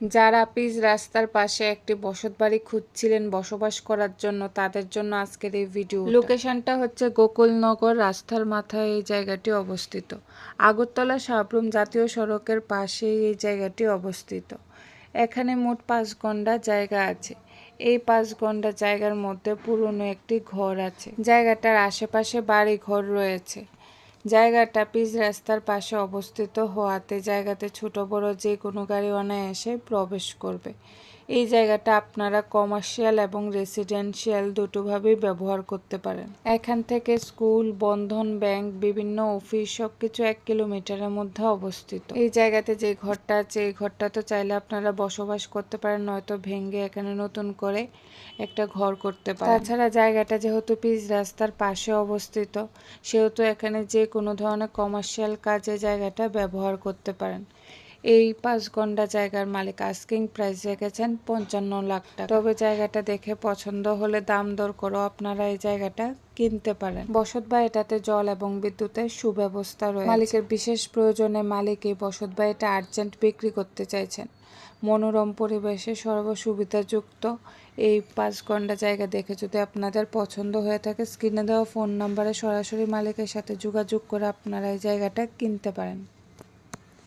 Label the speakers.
Speaker 1: যারা পিচ রাস্তার পাশে একটি বসত বাড়ি খুঁজছিলেন বসবাস করার জন্য, তাদের জন্য আজকের এই ভিডিও লোকেশনটা হচ্ছে গোকুলনগর, রাস্তার মাথায় এই জায়গাটি অবস্থিত। আগরতলা সাবরুম জাতীয় সড়কের পাশে এই জায়গাটি অবস্থিত। এখানে মোট পাঁচ ঘণ্টা জায়গা আছে। এই পাঁচ ঘণ্টা জায়গার মধ্যে পুরনো একটি ঘর আছে। জায়গাটার আশেপাশে বাড়ি ঘর রয়েছে। জায়গাটা পিচ রাস্তার পাশে অবস্থিত হওয়াতে জায়গাতে ছোট বড় যে কোনো গাড়ি অনায়াসে প্রবেশ করবে। এই জায়গাটা আপনারা কমার্শিয়াল এবং রেসিডেন্সিয়াল দুটোভাবেই ব্যবহার করতে পারেন। এখান থেকে স্কুল বন্ধন ব্যাংক বিভিন্ন অফিস সবকিছু এক কিলোমিটারের মধ্যে অবস্থিত। এই জায়গাতে যে ঘরটা আছে, এই ঘরটা তো চাইলে আপনারা বসবাস করতে পারেন, নয়তো ভেঙে এখানে নতুন করে একটা ঘর করতে পারেন। তাছাড়া জায়গাটা যেহেতু পিচ রাস্তার পাশে অবস্থিত, সেহেতু এখানে যে কোনো ধরনের কমার্শিয়াল কাজে জায়গাটা ব্যবহার করতে পারেন। এই পাঁচ ঘণ্টা জায়গার মালিক আস্কিং প্রাইস রেখেছেন পঞ্চান্ন লাখ টাকা। তবে জায়গাটা দেখে পছন্দ হলে দাম দর করেও আপনারা এই জায়গাটা কিনতে পারেন। বসত এটাতে জল এবং বিদ্যুতের সুব্যবস্থা রয়েছে। মালিকের বিশেষ প্রয়োজনে মালিক এই বসত বাড়িটা আর্জেন্ট বিক্রি করতে চাইছেন। মনোরম পরিবেশে সর্বসুবিধাযুক্ত এই পাঁচ ঘণ্টা জায়গা দেখে যদি আপনাদের পছন্দ হয়ে থাকে, স্ক্রিনে দেওয়া ফোন নাম্বারে সরাসরি মালিকের সাথে যোগাযোগ করে আপনারা এই জায়গাটা কিনতে পারেন।